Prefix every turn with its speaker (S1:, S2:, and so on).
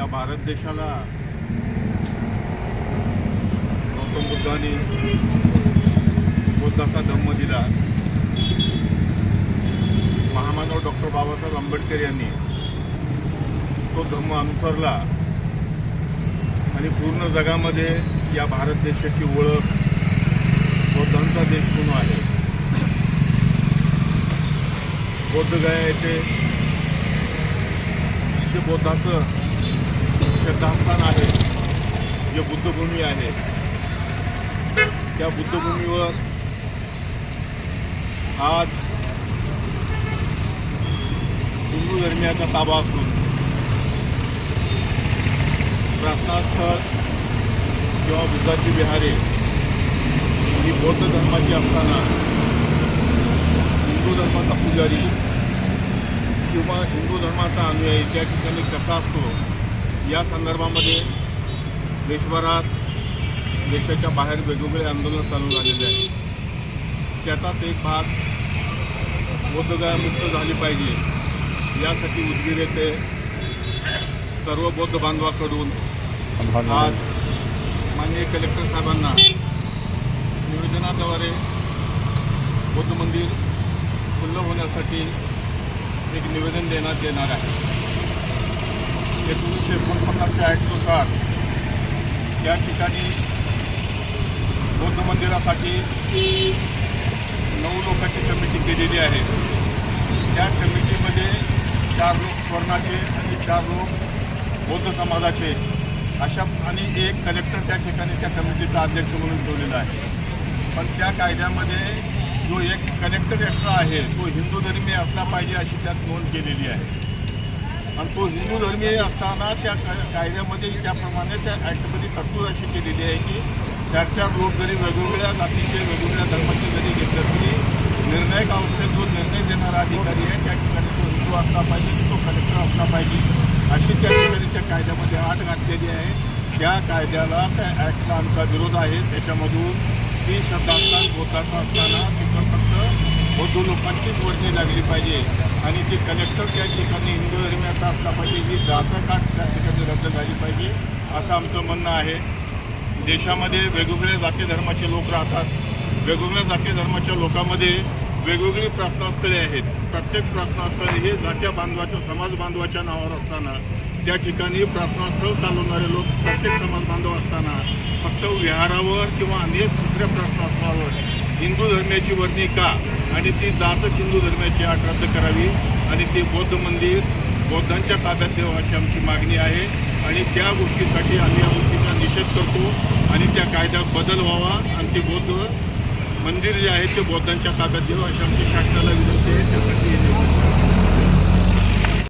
S1: या भारत देशाला गौतम बुद्धाने बुद्धाचा धम्म दिला. महामानव डॉक्टर बाबासाहेब आंबेडकर यांनी तो धम्म अनुसरला आणि पूर्ण जगामध्ये या भारत देशाची ओळख बौद्धांचा देश म्हणून आहे. बौद्धगया येथे जे बौद्धाचं श्रद्धास्थान आहे. जे बुद्धभूमी आहे. त्या बुद्धभूमीवर आज हिंदू धर्मियाचा ताबा असून प्रार्थनास्थळ किंवा बुद्धाची विहारे ही बौद्ध धर्माची असताना हिंदू धर्माचा पुजारी किंवा हिंदू धर्माचा अनुयायी त्या ठिकाणी कसा असतो या संदर्भामध्ये देशभरात देशाच्या बाहेर वेगवेगळे आंदोलन चालू झालेले आहे. त्याचाच एक भाग बौद्धगया मुक्त झाली पाहिजे. यासाठी उदगीर येथे सर्व बौद्ध बांधवाकडून आज माननीय कलेक्टर साहेबांना निवेदनाद्वारे बौद्ध मंदिर खुल्लं होण्यासाठी एक निवेदन देण्यात येणार आहे. एकोणीसशे एकोणपन्नासच्या ॲक्टनुसार त्या ठिकाणी बौद्ध मंदिरासाठी नऊ लोकांची कमिटी केलेली आहे. त्या कमिटीमध्ये चार लोक स्वर्णाचे आणि चार लोक बौद्ध समाजाचे. अशा आणि एक कलेक्टर त्या ठिकाणी त्या कमिटीचा अध्यक्ष म्हणून ठेवलेला आहे. पण त्या कायद्यामध्ये जो एक कलेक्टर एक्स्ट्रा आहे तो हिंदू धर्मीय असला पाहिजे अशी त्यात नोंद केलेली आहे. आणि तो हिंदू धर्मीय असताना त्या कायद्यामध्ये त्याप्रमाणे त्या ॲक्टमध्ये तरतूद अशी केलेली आहे की चार चार लोक जरी वेगवेगळ्या जातीचे वेगवेगळ्या धर्माचे जरी घेतले तरी निर्णायक अवस्थेत जो निर्णय देणारा अधिकारी आहे त्या ठिकाणी तो हिंदू असला पाहिजे की तो कलेक्टर असला पाहिजे अशी त्या ठिकाणी त्या कायद्यामध्ये आठ घातलेली आहे. त्या कायद्याला त्या ॲक्टला आमचा विरोध आहे. त्याच्यामधून ती श्रद्धास्थान बोधाचं असताना तिथं फक्त बौद्ध लोकांचीच वर्णी लागली पाहिजे. आणि ते कलेक्टर त्या ठिकाणी हिंदू धर्माचा असला पाहिजे ही जाता काट त्या ठिकाणी रद्द झाली पाहिजे असं आमचं म्हणणं आहे. देशामध्ये वेगवेगळ्या जाती धर्माचे लोक राहतात. वेगवेगळ्या जाती धर्माच्या लोकांमध्ये वेगवेगळी प्रार्थनास्थळे आहेत. प्रत्येक प्रार्थनास्थळे हे जात्या बांधवाच्या समाज बांधवाच्या नावावर असताना त्या ठिकाणी प्रार्थनास्थळ चालवणारे लोक प्रत्येक समाज बांधव असताना फक्त विहारावर किंवा अनेक दुसऱ्या प्रार्थनास्थळावर हिंदू धर्माची वर्णी का? आणि ती जातच हिंदू धर्माची आठ रद्द करावी आणि ते बौद्ध मंदिर बौद्धांच्या ताब्यात द्यावं अशी आमची मागणी आहे. आणि त्या गोष्टीसाठी आम्ही या गोष्टीचा निषेध करतो आणि त्या कायद्यात बदल व्हावा. आणि ते बौद्ध मंदिर जे आहे ते बौद्धांच्या ताब्यात द्यावं अशी आमची शासनाला विनंती आहे. त्यासाठी